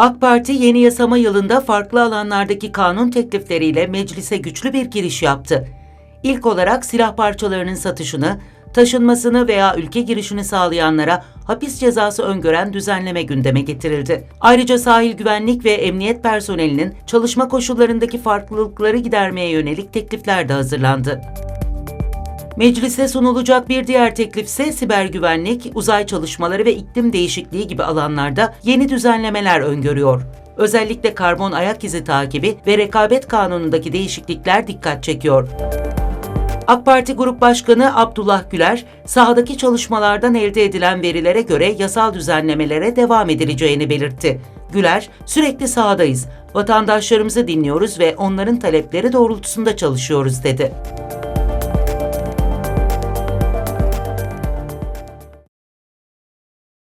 AK Parti yeni yasama yılında farklı alanlardaki kanun teklifleriyle meclise güçlü bir giriş yaptı. İlk olarak silah parçalarının satışını, taşınmasını veya ülke girişini sağlayanlara hapis cezası öngören düzenleme gündeme getirildi. Ayrıca sahil güvenlik ve emniyet personelinin çalışma koşullarındaki farklılıkları gidermeye yönelik teklifler de hazırlandı. Meclise sunulacak bir diğer teklif ise siber güvenlik, uzay çalışmaları ve iklim değişikliği gibi alanlarda yeni düzenlemeler öngörüyor. Özellikle karbon ayak izi takibi ve rekabet kanunundaki değişiklikler dikkat çekiyor. AK Parti Grup Başkanı Abdullah Güler, sahadaki çalışmalardan elde edilen verilere göre yasal düzenlemelere devam edileceğini belirtti. Güler, sürekli sahadayız, vatandaşlarımızı dinliyoruz ve onların talepleri doğrultusunda çalışıyoruz dedi.